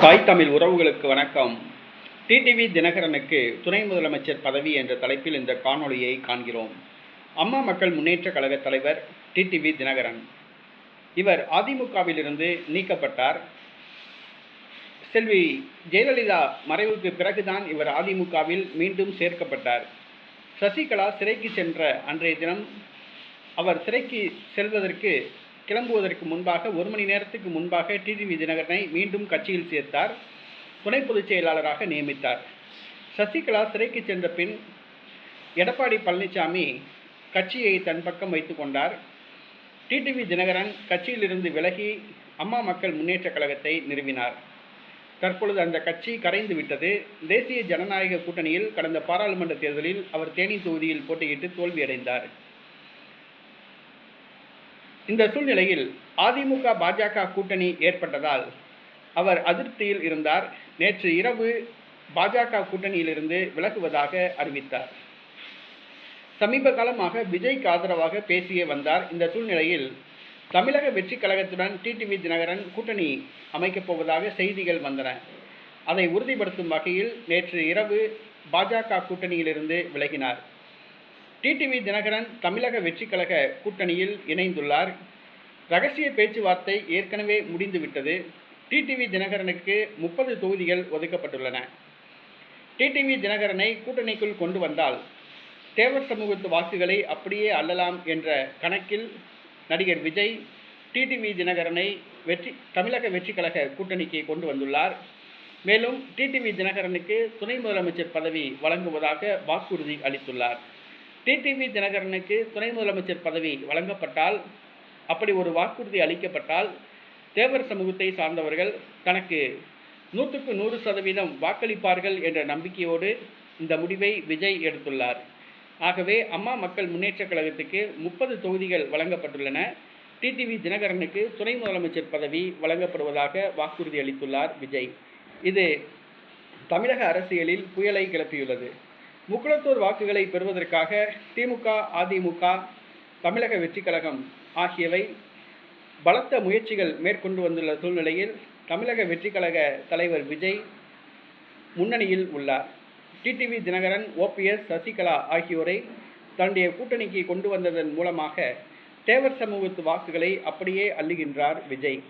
தாய் தமிழ் உறவுகளுக்கு வணக்கம். டிடிவி தினகரனுக்கு துணை முதலமைச்சர் பதவி என்ற தலைப்பில் இந்த காணொளியை காண்கிறோம். அம்மா மக்கள் முன்னேற்ற கழக தலைவர் டிடிவி தினகரன். இவர் அதிமுகவிலிருந்து நீக்கப்பட்டார். செல்வி ஜெயலலிதா மறைவுக்கு பிறகுதான் இவர் அதிமுகவில் மீண்டும் சேர்க்கப்பட்டார். சசிகலா சிறைக்கு சென்ற அன்றைய தினம் அவர் சிறைக்கு செல்வதற்கு கிளம்புவதற்கு முன்பாக ஒரு மணி நேரத்துக்கு முன்பாக டிடிவி தினகரனை மீண்டும் கட்சியில் சேர்த்தார். துணை பொதுச் செயலாளராக நியமித்தார். சசிகலா சிறைக்கு சென்ற பின் எடப்பாடி பழனிசாமி கட்சியை தன் பக்கம் வைத்து கொண்டார். டிடிவி தினகரன் கட்சியிலிருந்து விலகி அம்மா மக்கள் முன்னேற்றக் கழகத்தை நிறுவினார். தற்பொழுது அந்த கட்சி கரைந்து விட்டது. தேசிய ஜனநாயக கூட்டணியில் கடந்த பாராளுமன்ற தேர்தலில் அவர் தேனி தொகுதியில் போட்டியிட்டு தோல்வியடைந்தார். இந்த சூழ்நிலையில் அதிமுக பாஜக கூட்டணி ஏற்பட்டதால் அவர் அதிருப்தியில் இருந்தார். நேற்று இரவு பாஜக கூட்டணியிலிருந்து விலகுவதாக அறிவித்தார். சமீப காலமாக விஜய்க்கு ஆதரவாக பேசியே வந்தார். இந்த சூழ்நிலையில் தமிழக வெற்றி கழகத்துடன் டிடிவி தினகரன் கூட்டணி அமைக்கப் போவதாக செய்திகள் வந்தன. அதை உறுதிப்படுத்தும் வகையில் நேற்று இரவு பாஜக கூட்டணியிலிருந்து விலகினார். டிடிவி தினகரன் தமிழக வெற்றி கழக கூட்டணியில் இணைந்துள்ளார். ரகசிய பேச்சுவார்த்தை ஏற்கனவே முடிந்துவிட்டது. டிடிவி தினகரனுக்கு முப்பது தொகுதிகள் ஒதுக்கப்பட்டுள்ளன. டிடிவி தினகரனை கூட்டணிக்குள் கொண்டு வந்தால் தேவர் சமூகத்து வாக்குகளை அப்படியே அள்ளலாம் என்ற கணக்கில் நடிகர் விஜய் டிடிவி தினகரனை வெற்றி தமிழக வெற்றி கழக கூட்டணிக்கு கொண்டு வந்துள்ளார். மேலும் டிடிவி தினகரனுக்கு துணை முதலமைச்சர் பதவி வழங்குவதாக வாக்குறுதி அளித்துள்ளார். டிடிவி தினகரனுக்கு துணை முதலமைச்சர் பதவி வழங்கப்பட்டால் அப்படி ஒரு வாக்குறுதி அளிக்கப்பட்டால் தேவர் சமூகத்தை சார்ந்தவர்கள் தனக்கு நூற்றுக்கு நூறு சதவீதம் வாக்களிப்பார்கள் என்ற நம்பிக்கையோடு இந்த முடிவை விஜய் எடுத்துள்ளார். ஆகவே அம்மா மக்கள் முன்னேற்றக் கழகத்துக்கு முப்பது தொகுதிகள் வழங்கப்பட்டுள்ளன. டிடிவி தினகரனுக்கு துணை முதலமைச்சர் பதவி வழங்கப்படுவதாக வாக்குறுதி அளித்துள்ளார் விஜய். இது தமிழக அரசியலில் புயலை கிளப்பியுள்ளது. முக்குளத்தூர் வாக்குகளை பெறுவதற்காக திமுக அதிமுக தமிழக வெற்றி கழகம் ஆகியவை பலத்த முயற்சிகள் மேற்கொண்டு வந்துள்ள சூழ்நிலையில் தமிழக வெற்றி கழக தலைவர் விஜய் முன்னணியில் உள்ளார். டிடிவி தினகரன் ஓபிஎஸ் சசிகலா ஆகியோரை தன்னுடைய கூட்டணிக்கு கொண்டு வந்ததன் மூலமாக தேவர் சமூகத்து வாக்குகளை அப்படியே அள்ளுகின்றார் விஜய்.